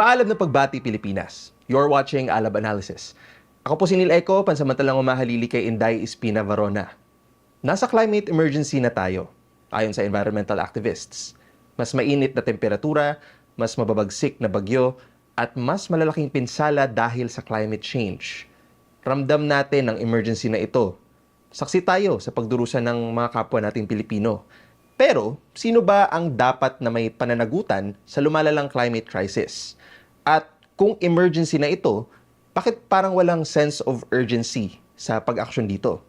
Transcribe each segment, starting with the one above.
Maalam na pagbati Pilipinas. You're watching Alab Analysis. Ako po si Neil Eco, pansamantalang umahalili kay Inday Espina Varona. Nasa climate emergency na tayo, ayon sa environmental activists. Mas mainit na temperatura, mas mababagsik na bagyo, at mas malalaking pinsala dahil sa climate change. Ramdam natin ang emergency na ito. Saksi tayo sa pagdurusa ng mga kapwa nating Pilipino. Pero, sino ba ang dapat na may pananagutan sa lumalalang climate crisis? At kung emergency na ito, bakit parang walang sense of urgency sa pag-aksyon dito?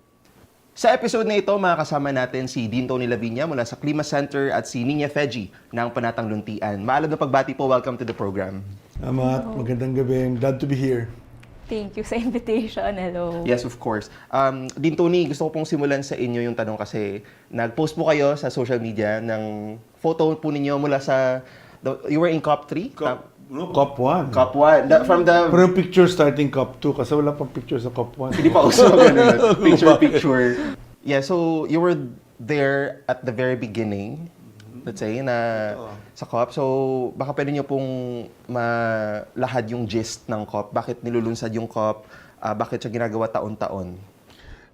Sa episode na ito, makakasama natin si Dean Tony Lavinia mula sa Klima Center at si Nina Feji ng Panatang Luntian. Maalam na pagbati po, welcome to the program. Amat, magandang gabi. I'm glad to be here. Thank you sa invitation. Hello. Yes, of course. Um, Dean Tony, gusto ko pong simulan sa inyo yung tanong kasi nag-post po kayo sa social media ng photo po ninyo mula sa, the, you were in COP3? Cop, no, Cop 1. COP 1. The- from the, Pero yung picture starting Cop 2 kasi wala pang picture sa Cop 1. hindi pa uso ganun. Picture, picture. Yeah, so you were there at the very beginning, let's say, na sa COP. So, baka pwede nyo pong malahad yung gist ng COP. Bakit nilulunsad yung COP? Ah, bakit siya ginagawa taon-taon?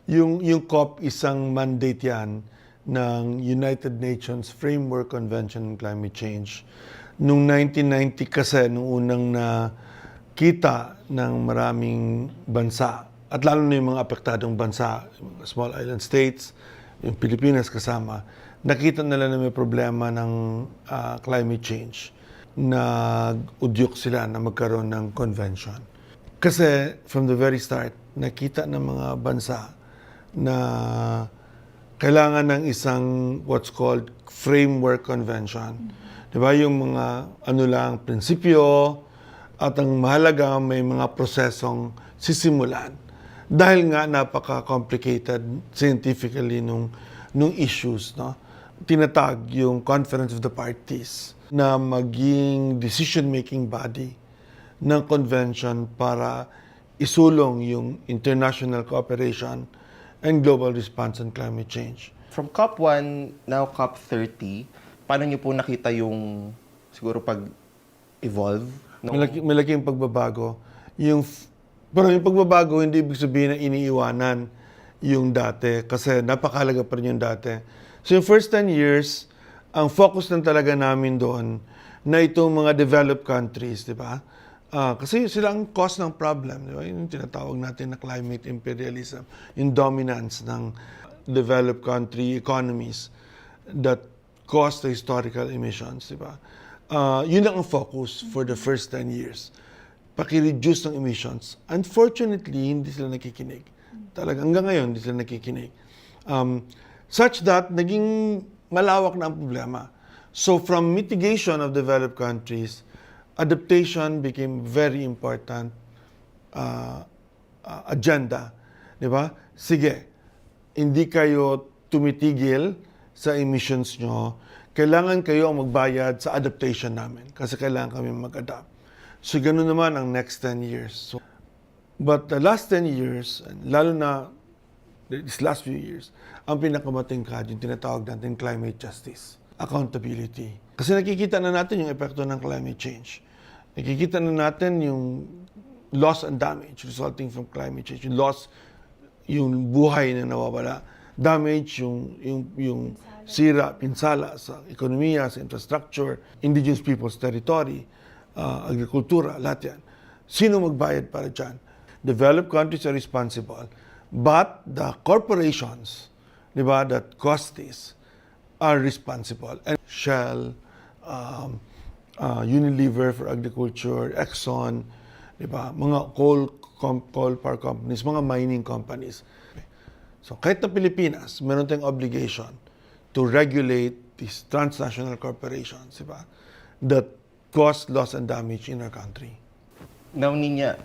Yung, yung COP, isang mandate yan ng United Nations Framework Convention on Climate Change. Noong 1990 kasi, nung unang na kita ng maraming bansa, at lalo na yung mga apektadong bansa, small island states, yung Pilipinas kasama, nakita nila na may problema ng ah, climate change. Nag-udyok sila na magkaroon ng convention. Kasi from the very start, nakita ng mga bansa na kailangan ng isang what's called framework convention. Di ba? Yung mga ano lang, prinsipyo at ang mahalaga may mga prosesong sisimulan. Dahil nga napaka-complicated scientifically nung, nung issues, no? Tinatag yung Conference of the Parties na maging decision-making body ng convention para isulong yung international cooperation and global response on climate change. From COP 1, now COP 30, paano nyo po nakita yung siguro pag-evolve? ng- Malaki, malaking pagbabago. Yung, pero yung pagbabago, hindi ibig sabihin na iniiwanan yung dati kasi napakalaga pa rin yung dati. So yung first 10 years, ang focus lang talaga namin doon na itong mga developed countries, di ba? Ah, kasi sila ang cause ng problem, di ba? Yung tinatawag natin na climate imperialism, yung dominance ng developed country economies that cause the historical emissions, di ba? Ah, yun lang ang focus for the first 10 years. Paki-reduce ng emissions. Unfortunately, hindi sila nakikinig. Talaga, hanggang ngayon, hindi sila nakikinig. Um, such that, naging malawak na ang problema. So, from mitigation of developed countries, adaptation became very important uh, uh, agenda. Di ba? Sige, hindi kayo tumitigil sa emissions nyo, kailangan kayo ang magbayad sa adaptation namin kasi kailangan kami mag-adapt. So, ganun naman ang next 10 years. So, but the last 10 years, lalo na these last few years, ang pinakamatingkad, yung tinatawag natin climate justice, accountability. Kasi nakikita na natin yung epekto ng climate change. Nakikita na natin yung loss and damage resulting from climate change. Yung loss, yung buhay na nawawala. Damage, yung, yung, yung sira, pinsala sa ekonomiya, sa infrastructure, indigenous people's territory, uh, agrikultura, lahat yan. Sino magbayad para dyan? Developed countries are responsible, but the corporations, di ba, that cost this, are responsible. And Shell, um, uh, Unilever for agriculture, Exxon, di ba, mga coal, com- coal power companies, mga mining companies. So kahit na Pilipinas, meron tayong obligation to regulate these transnational corporations, di ba, that cause loss and damage in our country. Now, Ninya,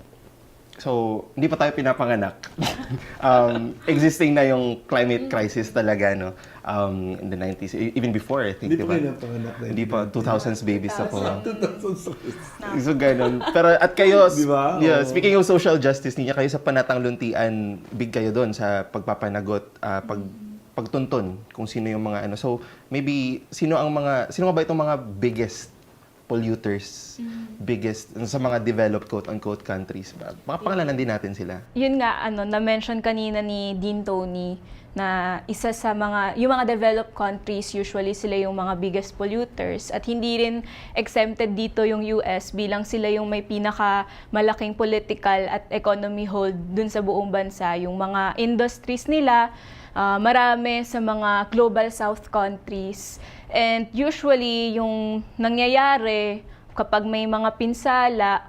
so, hindi pa tayo pinapanganak. um, existing na yung climate crisis talaga, no? Um, in the 90s, e- even before, I think, di Hindi ba? pa pinapanganak na Hindi pa, 2000s babies na po. 2000. So, ganun. Pero, at kayo, Di ba? yeah, speaking of social justice, niya kayo sa panatang luntian, big kayo doon sa pagpapanagot, ah, pag pagtuntun kung sino yung mga ano. So, maybe, sino ang mga, sino nga ba itong mga biggest polluters, biggest, sa mga developed quote-unquote countries. ba? Mga pangalanan din natin sila. Yun nga, ano, na-mention kanina ni Dean Tony na isa sa mga, yung mga developed countries, usually sila yung mga biggest polluters at hindi rin exempted dito yung US bilang sila yung may pinaka malaking political at economy hold dun sa buong bansa. Yung mga industries nila, ah, marami sa mga global south countries. And usually, yung nangyayari kapag may mga pinsala,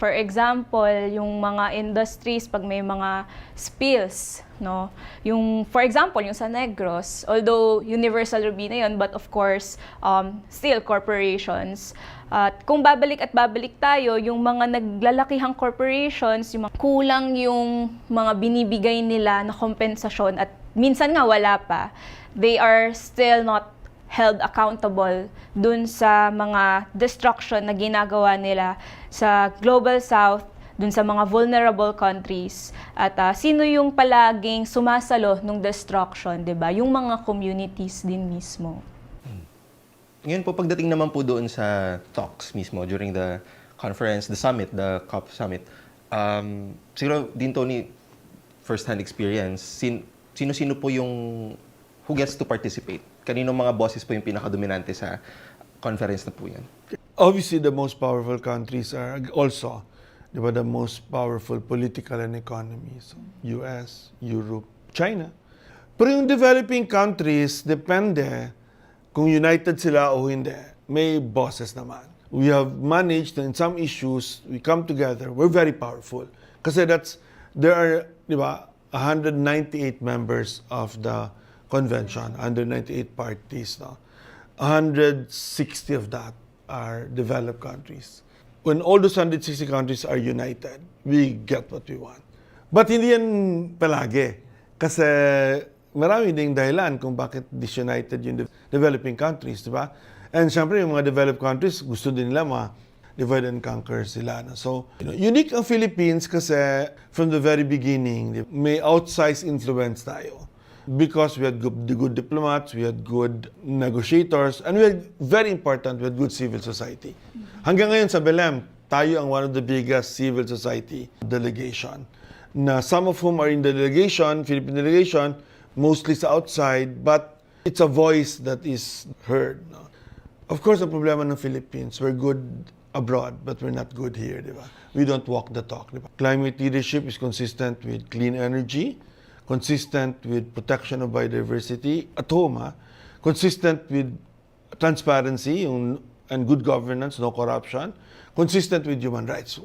For example, yung mga industries, pag may mga spills, no? Yung, for example, yung sa Negros, although Universal Ruby na yun, but of course, um, still corporations. At kung babalik at babalik tayo, yung mga naglalakihang corporations, yung mga kulang yung mga binibigay nila na kompensasyon at minsan nga wala pa, they are still not held accountable dun sa mga destruction na ginagawa nila sa Global South, dun sa mga vulnerable countries. At ah, sino yung palaging sumasalo nung destruction, 'di ba? Yung mga communities din mismo. Ngayon po, pagdating naman po doon sa talks mismo during the conference, the summit, the COP summit, um, siguro din Tony, first-hand experience, sin, sino-sino po yung who gets to participate? Kanino mga bosses po yung pinakadominante sa conference na po yan? Obviously, the most powerful countries are also di ba, the most powerful political and economy. So, US, Europe, China. Pero yung developing countries, depende kung united sila o hindi. May bosses naman. We have managed in some issues, we come together, we're very powerful. Kasi that's, there are, di ba, 198 members of the convention, 198 parties. No? 160 of that are developed countries. When all those 160 countries are united, we get what we want. But hindi yan palagi. Kasi marami ding dahilan kung bakit disunited yung de- developing countries, di ba? And syempre, yung mga developed countries, gusto din nila ma divide and conquer sila. So, you know, unique ang Philippines kasi from the very beginning, may outsized influence tayo because we had good, good diplomats, we had good negotiators, and we had, very important, we had good civil society. Hanggang ngayon sa Belém, tayo ang one of the biggest civil society delegation. Na some of whom are in the delegation, Philippine delegation, mostly sa outside, but it's a voice that is heard. No? Of course, ang problema ng Philippines, we're good abroad, but we're not good here, di ba? We don't walk the talk, di ba? Climate leadership is consistent with clean energy, consistent with protection of biodiversity at home, ha? consistent with transparency and good governance, no corruption, consistent with human rights.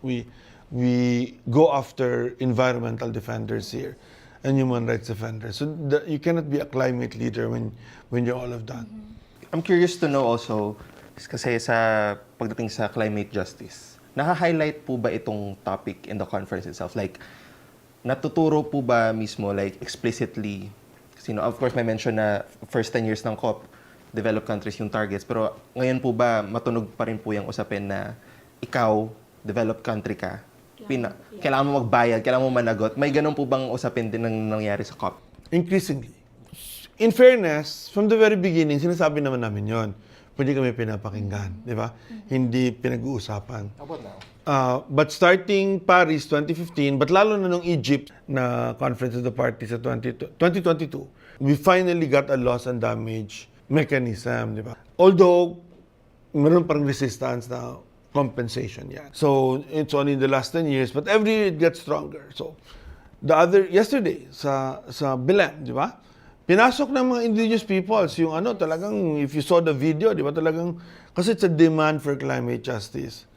We, we go after environmental defenders here and human rights defenders. So the, you cannot be a climate leader when, when you're all of that. I'm curious to know also, kasi sa pagdating sa climate justice, naka-highlight po ba itong topic in the conference itself? Like, natuturo po ba mismo, like, explicitly, kasi no, of course, may mention na first 10 years ng COP, developed countries yung targets, pero ngayon po ba matunog pa rin po yung usapin na ikaw, developed country ka, pina, kailangan mo magbayad, kailangan mo managot. May ganun po bang usapin din ng nangyari sa COP? Increasingly. In fairness, from the very beginning, sinasabi naman namin yon. Pwede kami pinapakinggan, di ba? Hindi pinag-uusapan. Uh, but starting Paris 2015, but lalo na nung Egypt na Conference of the Parties sa 20, 2022, we finally got a loss and damage mechanism, di ba? Although, meron parang resistance na compensation yan. So, it's only in the last 10 years, but every year it gets stronger. So, the other, yesterday, sa, sa Belém, di ba? Pinasok ng mga indigenous peoples yung ano, talagang, if you saw the video, di ba, talagang, kasi it's a demand for climate justice.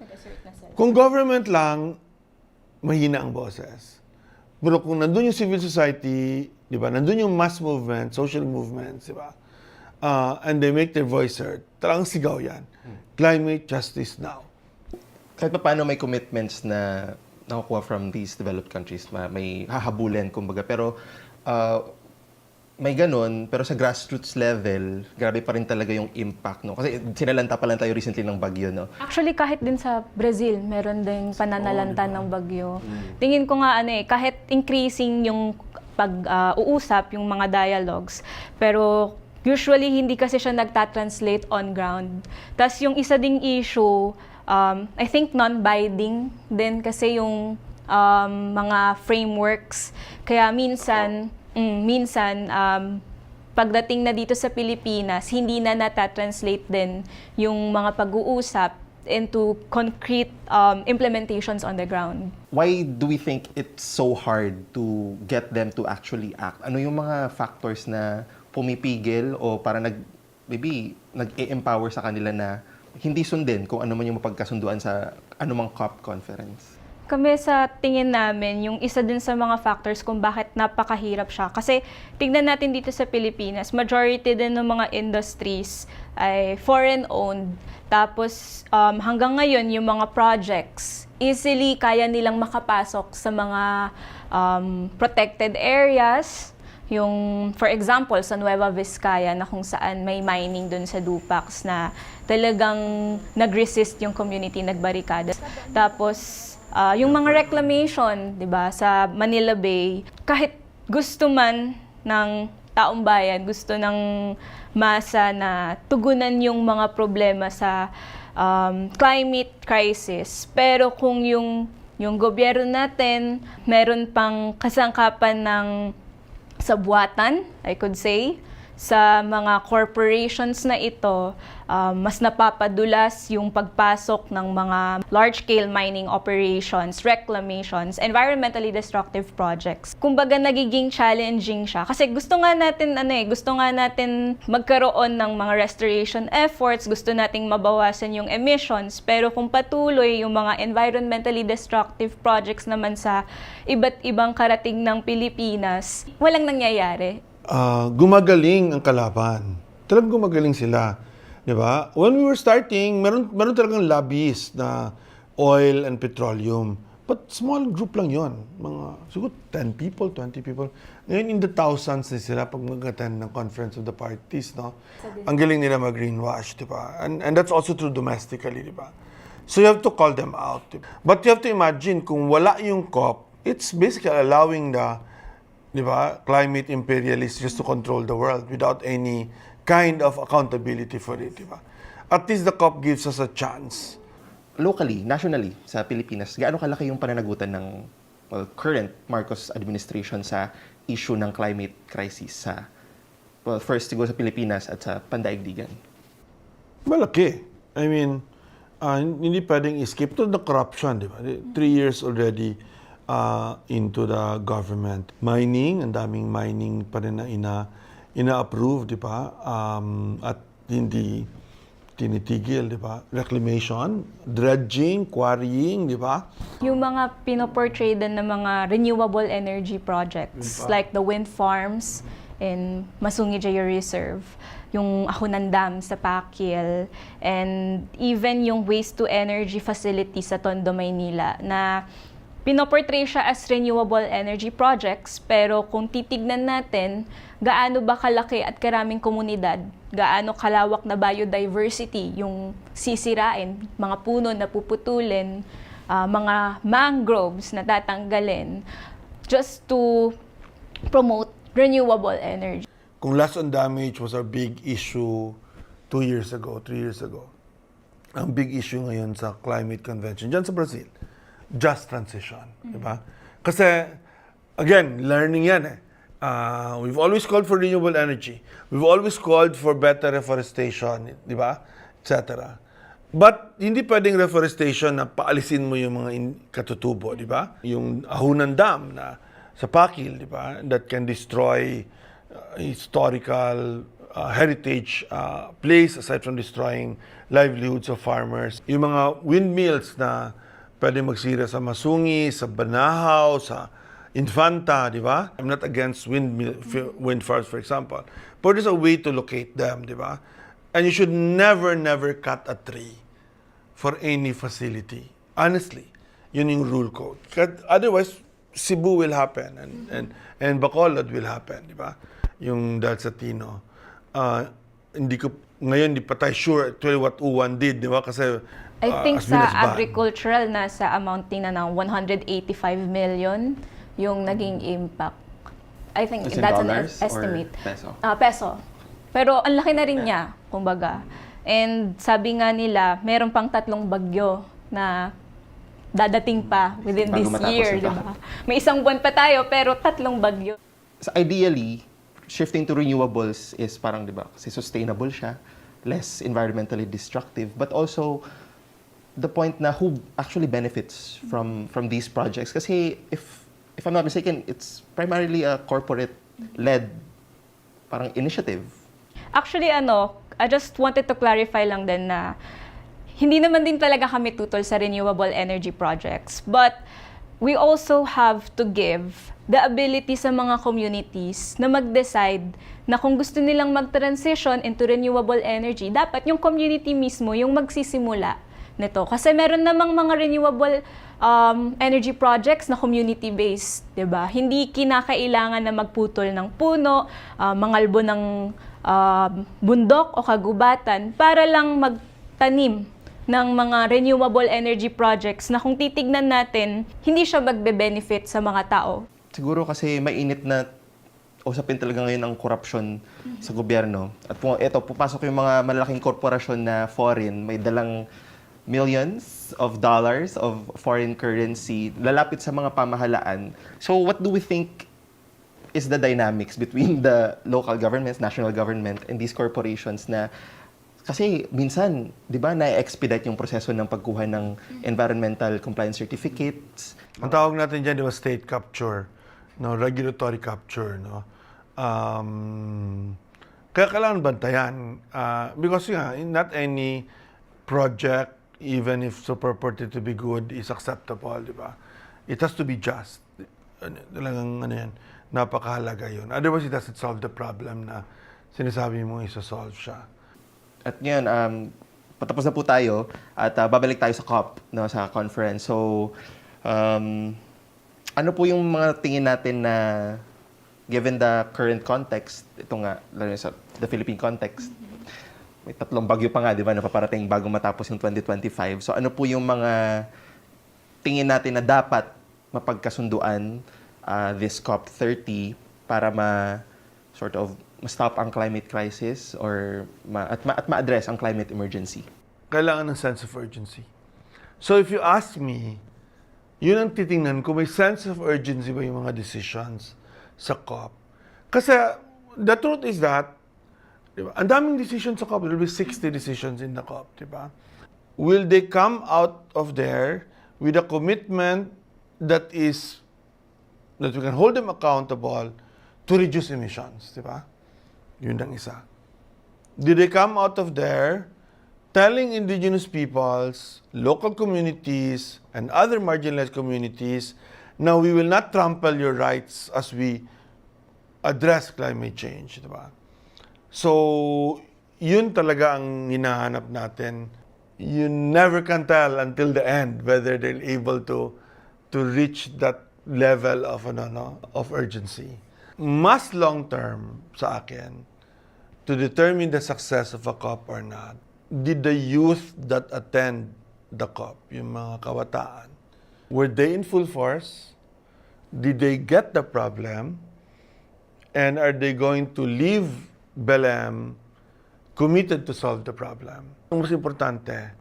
Kung government lang, mahina ang boses. Pero kung nandun yung civil society, di ba, nandun yung mass movement, social movements, di ba, uh, and they make their voice heard, talagang sigaw yan. Climate justice now. kahit pa paano may commitments na nakukuha from these developed countries, ma- may hahabulin, kumbaga. Pero uh, may ganun, pero sa grassroots level, grabe pa rin talaga yung impact. No? Kasi sinalanta pa lang tayo recently ng bagyo. No? Actually, kahit din sa Brazil, meron ding pananalanta ng bagyo. Tingin ko nga ano eh, kahit increasing yung pag-uusap, yung mga dialogues, pero usually hindi kasi siya nagta-translate on ground. Tapos yung isa ding issue, um, I think non-binding din kasi yung um, mga frameworks. Kaya minsan, mm, minsan, um, pagdating na dito sa Pilipinas, hindi na nata-translate din yung mga pag-uusap into concrete um, implementations on the ground. Why do we think it's so hard to get them to actually act? Ano yung mga factors na pumipigil o para nag maybe nag-empower sa kanila na hindi sundin kung ano man yung mapagkasunduan sa anumang COP conference? Kami sa tingin namin, yung isa din sa mga factors kung bakit napakahirap siya. Kasi tignan natin dito sa Pilipinas, majority din ng mga industries ay foreign-owned. Tapos um, hanggang ngayon, yung mga projects, easily kaya nilang makapasok sa mga um, protected areas. Yung, for example, sa Nueva Vizcaya na kung saan may mining dun sa Dupax na talagang nag-resist yung community, nagbarikada. Tapos, Ah, yung mga reclamation, 'di ba, sa Manila Bay, kahit gusto man ng taong bayan, gusto ng masa na tugunan yung mga problema sa um, climate crisis. Pero kung yung yung gobyerno natin meron pang kasangkapan ng sabwatan, I could say, sa mga corporations na ito, um, mas napapadulas yung pagpasok ng mga large-scale mining operations, reclamations, environmentally destructive projects. Kumbaga nagiging challenging siya. Kasi gusto nga natin ano eh, gusto nga natin magkaroon ng mga restoration efforts, gusto nating mabawasan yung emissions, pero kung patuloy yung mga environmentally destructive projects naman sa iba't ibang karating ng Pilipinas, walang nangyayari ah, gumagaling ang kalaban. Talagang gumagaling sila. Di ba? When we were starting, meron, meron talagang lobbies na oil and petroleum. But small group lang yon Mga, siguro 10 people, 20 people. Ngayon, in the thousands na sila pag mag-attend ng conference of the parties, no? Ang galing nila mag-greenwash, di ba? And, and that's also true domestically, di ba? So you have to call them out. di ba? But you have to imagine, kung wala yung COP, it's basically allowing the di ba, climate imperialists just to control the world without any kind of accountability for it, di ba? At least the COP gives us a chance. Locally, nationally, sa Pilipinas, gaano kalaki yung pananagutan ng well, current Marcos administration sa issue ng climate crisis sa well, first siguro sa Pilipinas at sa pandaigdigan? Malaki. I mean, ah, hindi pwedeng skip to the corruption, di ba? Three years already ah, into the government. Mining, ang daming mining pa rin na ina, ina-approve, di ba? Um, at hindi tinitigil, di ba? Reclamation, dredging, quarrying, di ba? Yung mga pinoportray din ng mga renewable energy projects like the wind farms in Masungi Jaya Reserve, yung Ahunan Dam sa Pakil, and even yung waste to energy facility sa Tondo, Maynila na pinoportray siya as renewable energy projects pero kung titignan natin gaano ba kalaki at karaming komunidad, gaano kalawak na biodiversity yung sisirain, mga puno na puputulin, ah, mga mangroves na tatanggalin just to promote renewable energy. Kung loss on damage was a big issue two years ago, three years ago, ang big issue ngayon sa climate convention, dyan sa Brazil, just transition. Di ba? Kasi, again, learning yan eh. Ah, we've always called for renewable energy. We've always called for better reforestation, di ba? Etc. But hindi pwedeng reforestation na paalisin mo yung mga in- katutubo, di ba? Yung Ahunan Dam na sa Pakil, di ba? That can destroy uh, historical uh, heritage uh, place aside from destroying livelihoods of farmers. Yung mga windmills na pwede magsira sa Masungi, sa Banahaw, sa Infanta, di ba? I'm not against f- wind farms, for example. But there's a way to locate them, di ba? And you should never, never cut a tree for any facility. Honestly, yun yung rule code. Otherwise, Cebu will happen and, and, and Bacolod will happen, di ba? Yung dahil sa Tino. Ah, hindi ko, ngayon, di pa tayo sure actually what U1 did, di ba? Kasi I ah, think sa agricultural, nasa amounting na ng 185 million yung naging impact. I think As that's an estimate. peso? Ah, peso. Pero ang laki na rin niya, kumbaga. And sabi nga nila, meron pang tatlong bagyo na dadating pa within Bago this year, di ba? May isang buwan pa tayo, pero tatlong bagyo. So ideally, shifting to renewables is parang, di ba, kasi sustainable siya, less environmentally destructive, but also the point na who actually benefits from from these projects. Kasi if if I'm not mistaken, it's primarily a corporate-led parang initiative. Actually, ano, I just wanted to clarify lang din na hindi naman din talaga kami tutol sa renewable energy projects. But we also have to give the ability sa mga communities na mag-decide na kung gusto nilang mag-transition into renewable energy, dapat yung community mismo yung magsisimula nito. Kasi meron namang mga renewable um, energy projects na community-based, 'di ba? Hindi kinakailangan na magputol ng puno, uh, mangalbo ng um, bundok o kagubatan para lang magtanim ng mga renewable energy projects na kung titignan natin, hindi siya magbe-benefit sa mga tao. Siguro kasi mainit na usapin talaga ngayon ang korupsyon sa gobyerno. At kung ito, pupasok yung mga malalaking korporasyon na foreign, may dalang millions of dollars of foreign currency, lalapit sa mga pamahalaan. So what do we think is the dynamics between the local governments, national government, and these corporations na kasi minsan, di ba, na-expedite yung proseso ng pagkuha ng environmental compliance certificates. Ang tawag natin dyan, di ba, state capture, no, regulatory capture, no. Um, kaya kailangan bantayan. Uh, because nga, not any project, even if so purported to be good, is acceptable, di ba? It has to be just. Ano, Talagang, ano yan, napakahalaga yun. Otherwise, it doesn't solve the problem na sinasabi mo isa-solve siya. At ngayon, um, patapos na po tayo at uh, babalik tayo sa COP, no, sa conference. So, um, ano po yung mga tingin natin na given the current context, ito nga, lalo sa the Philippine context, may tatlong bagyo pa nga, di ba, na paparating bago matapos yung 2025. So, ano po yung mga tingin natin na dapat mapagkasunduan uh, this COP30 para ma sort of ma-stop ang climate crisis or ma, at, ma, at ma-address ang climate emergency. kailangan ng sense of urgency. So if you ask me, yun ang titingnan ko, may sense of urgency ba yung mga decisions sa COP? Kasi the truth is that, di ba, ang daming decisions sa COP, there will be 60 decisions in the COP, di ba? Will they come out of there with a commitment that is, that we can hold them accountable to reduce emissions, di? Yun ang isa. Did they come out of there telling indigenous peoples, local communities, and other marginalized communities, now we will not trample your rights as we address climate change? So, yun talaga ang hinahanap natin. You never can tell until the end whether they're able to to reach that level of ano no, of urgency. Mas long term sa akin to determine the success of a COP or not, did the youth that attend the COP, yung mga kawataan, were they in full force? Did they get the problem? And are they going to leave Belém committed to solve the problem? Ang mas importante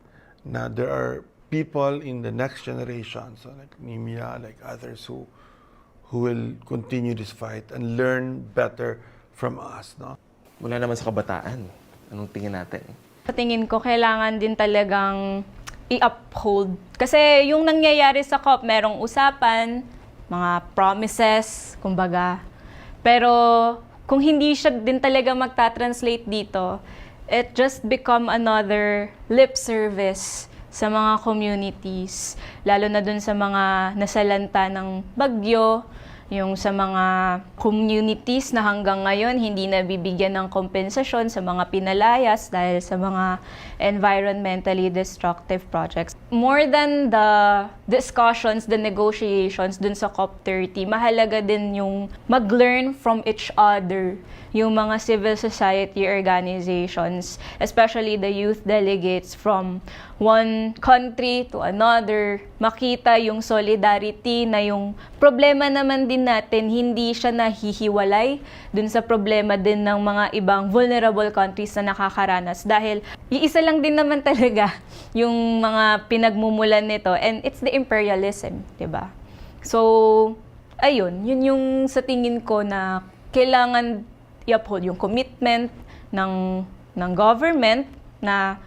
na there are people in the next generation, so like Nimia, like others who who will continue this fight and learn better from us, no? Mula naman sa kabataan, anong tingin natin? Sa tingin ko, kailangan din talagang i-uphold. Kasi yung nangyayari sa COP, merong usapan, mga promises, kumbaga. Pero kung hindi siya din talaga magta-translate dito, it just become another lip service sa mga communities, lalo na dun sa mga nasalanta ng bagyo, yung sa mga communities na hanggang ngayon hindi nabibigyan ng kompensasyon sa mga pinalayas dahil sa mga environmentally destructive projects. More than the discussions, the negotiations dun sa COP30, mahalaga din yung mag-learn from each other yung mga civil society organizations, especially the youth delegates from one country to another, makita yung solidarity na yung problema naman din natin, hindi siya nahihiwalay dun sa problema din ng mga ibang vulnerable countries na nakakaranas. Dahil iisa lang din naman talaga yung mga pinagmumulan nito and it's the imperialism, 'di ba? So, ayun, yun yung sa tingin ko na kailangan i-uphold yung commitment ng ng government na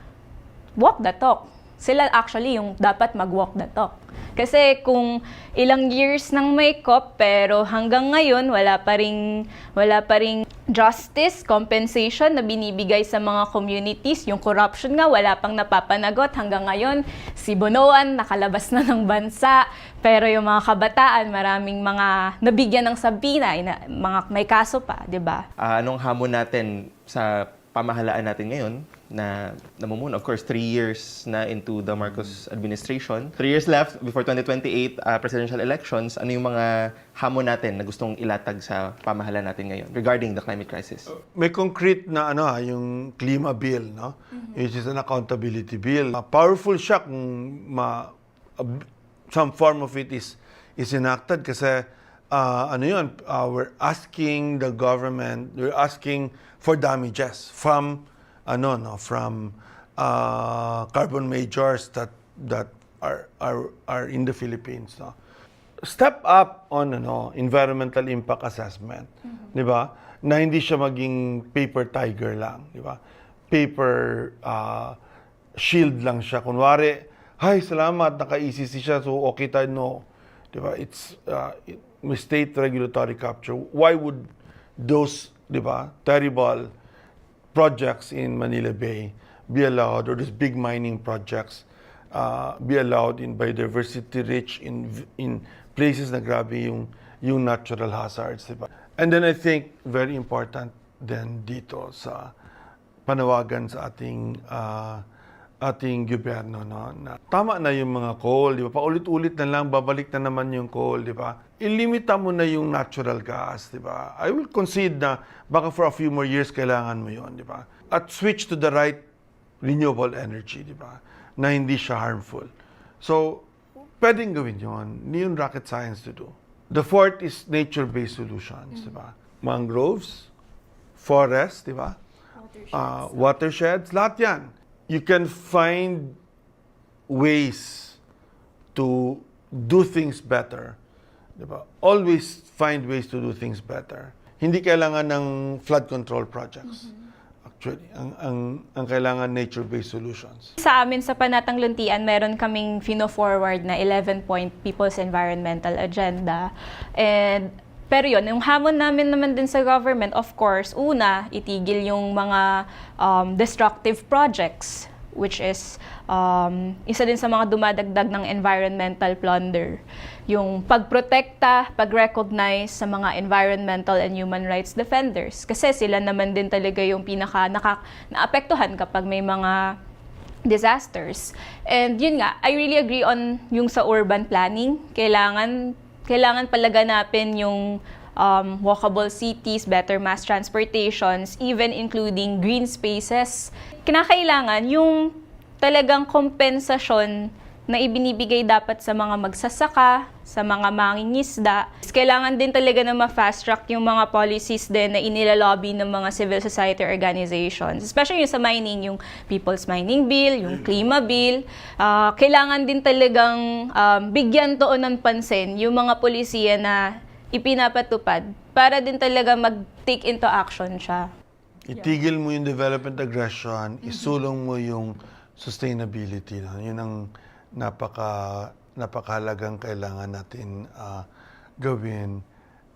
walk the talk. Sila actually yung dapat mag-walk the talk. Kasi kung ilang years nang may COP pero hanggang ngayon wala pa ring wala pa ring justice, compensation na binibigay sa mga communities, yung corruption nga wala pang napapanagot. Hanggang ngayon si Bonoan nakalabas na ng bansa. Pero yung mga kabataan maraming mga nabigyan ng sabina, ina- mga may kaso pa, 'di ba? Ah, anong hamon natin sa pamahalaan natin ngayon na namumuna? Of course, three years na into the Marcos administration. Three years left before 2028 ah, presidential elections. Ano yung mga hamon natin na gustong ilatag sa pamahalaan natin ngayon regarding the climate crisis? May concrete na ano ha, yung Klima Bill, no? Which is an accountability bill. Uh, powerful siya kung ma, a- some form of it is is enacted kasi uh, ano yun, uh, we're asking the government, we're asking for damages from ano no, from uh, carbon majors that that are are are in the Philippines, no? step up on ano environmental impact assessment, 'di ba? Na hindi siya maging paper tiger lang, 'di ba? Paper uh, shield lang siya. Kunwari, "Hay, salamat, naka-ECC siya, so okay tayo." No. 'Di ba? It's uh, it, state regulatory capture. Why would those, 'di ba, terrible projects in Manila Bay be allowed, or these big mining projects uh, be allowed in biodiversity rich in in places na grabe yung yung natural hazards, di ba? And then I think very important then dito sa panawagan sa ating uh, ating gobyerno no na tama na yung mga coal, di ba? Paulit-ulit na lang babalik na naman yung coal, di ba? Ilimita mo na yung natural gas, di ba? I will concede na baka for a few more years kailangan mo yon, di ba? At switch to the right renewable energy, di ba? Na hindi siya harmful. So, pwedeng gawin yon. Hindi yun rocket science to do. The fourth is nature-based solutions, di ba? Mangroves, forests, di ba? Uh, watersheds, lahat yan. You can find ways to do things better. Di ba? Always find ways to do things better. Hindi kailangan ng flood control projects. Actually, ang, ang, ang kailangan nature-based solutions. Sa amin sa Panatang Luntian, meron kaming fino-forward na 11-point People's Environmental Agenda. And pero yun, yung hamon namin naman din sa government, of course, una, itigil yung mga um, destructive projects which is um, isa din sa mga dumadagdag ng environmental plunder. Yung pagprotekta, pag-recognize sa mga environmental and human rights defenders. Kasi sila naman din talaga yung pinaka naka, naapektuhan kapag may mga disasters. And yun nga, I really agree on yung sa urban planning. Kailangan kailangan palaganapin yung um, walkable cities, better mass transportations, even including green spaces. Kinakailangan yung talagang kompensasyon na ibinibigay dapat sa mga magsasaka, sa mga mangingisda. Kailangan din talaga na ma-fast track yung mga policies din na inilalobby ng mga civil society organizations. Especially yung sa mining, yung People's Mining Bill, yung Klima Bill. Ah, kailangan din talagang um, bigyan to ng pansin yung mga polisiya na ipinapatupad para din talaga mag-take into action siya. Itigil mo yung development aggression, isulong mo yung sustainability. No? Yun ang napaka napakahalagang kailangan natin ah, gawin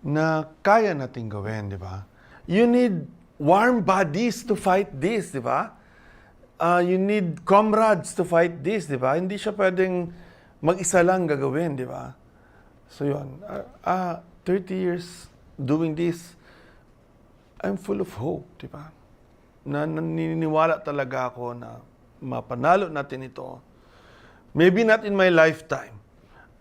na kaya natin gawin, di ba? You need warm bodies to fight this, di ba? Ah, you need comrades to fight this, di ba? Hindi siya pwedeng mag-isa lang gagawin, di ba? So yun, ah, ah, 30 years doing this, I'm full of hope, di ba? Na naniniwala talaga ako na mapanalo natin ito. Maybe not in my lifetime,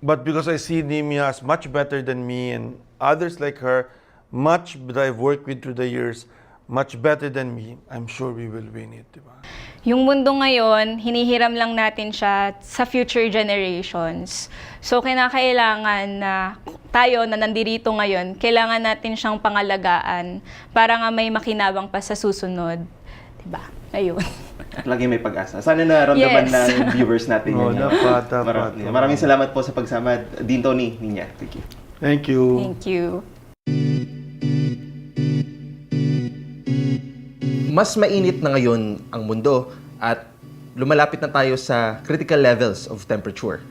But because I see Nimi as much better than me and others like her, much that I've worked with through the years, much better than me, I'm sure we will win it, di ba? Yung mundo ngayon, hinihiram lang natin siya sa future generations. So, kinakailangan na tayo na nandirito ngayon, kailangan natin siyang pangalagaan para nga may makinabang pa sa susunod. Diba? Ayun. At lagi may pag-asa. Sana naramdaman Yes. ng viewers natin Oo, yun. dapat, dapat. Maraming, maraming salamat po sa pagsama. Dean Tony, Ninya. Thank you. Thank you. Thank you. Mas mainit na ngayon ang mundo at lumalapit na tayo sa critical levels of temperature.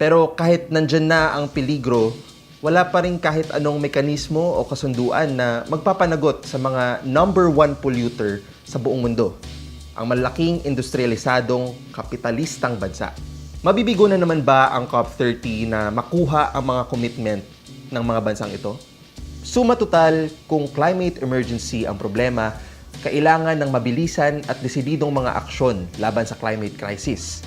Pero kahit nandyan na ang peligro, wala pa rin kahit anong mekanismo o kasunduan na magpapanagot sa mga number one polluter sa buong mundo. Ang malaking industrialisadong kapitalistang bansa. Mabibigo na naman ba ang COP30 na makuha ang mga commitment ng mga bansang ito? Suma total, kung climate emergency ang problema, kailangan ng mabilisan at desididong mga aksyon laban sa climate crisis.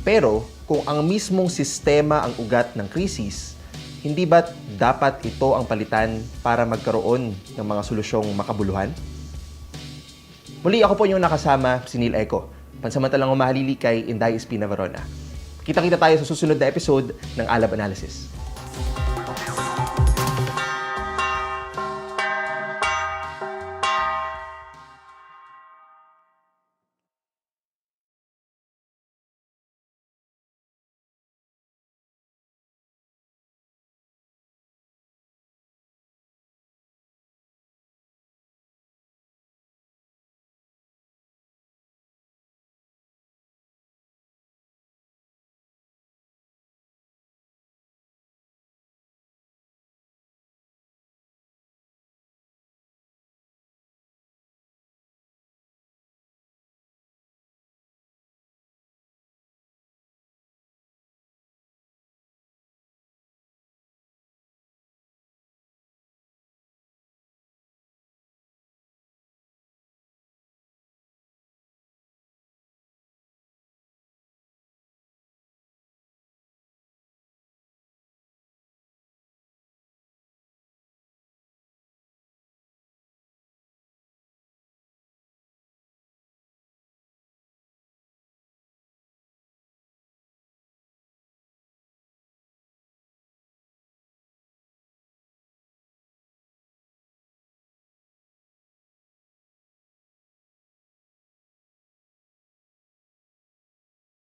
Pero kung ang mismong sistema ang ugat ng krisis, hindi ba dapat ito ang palitan para magkaroon ng mga solusyong makabuluhan? Muli ako po yung nakasama, si Neil Eco, pansamantalang umahalili kay Inday Espina Varona. Kita-kita tayo sa susunod na episode ng Alab Analysis.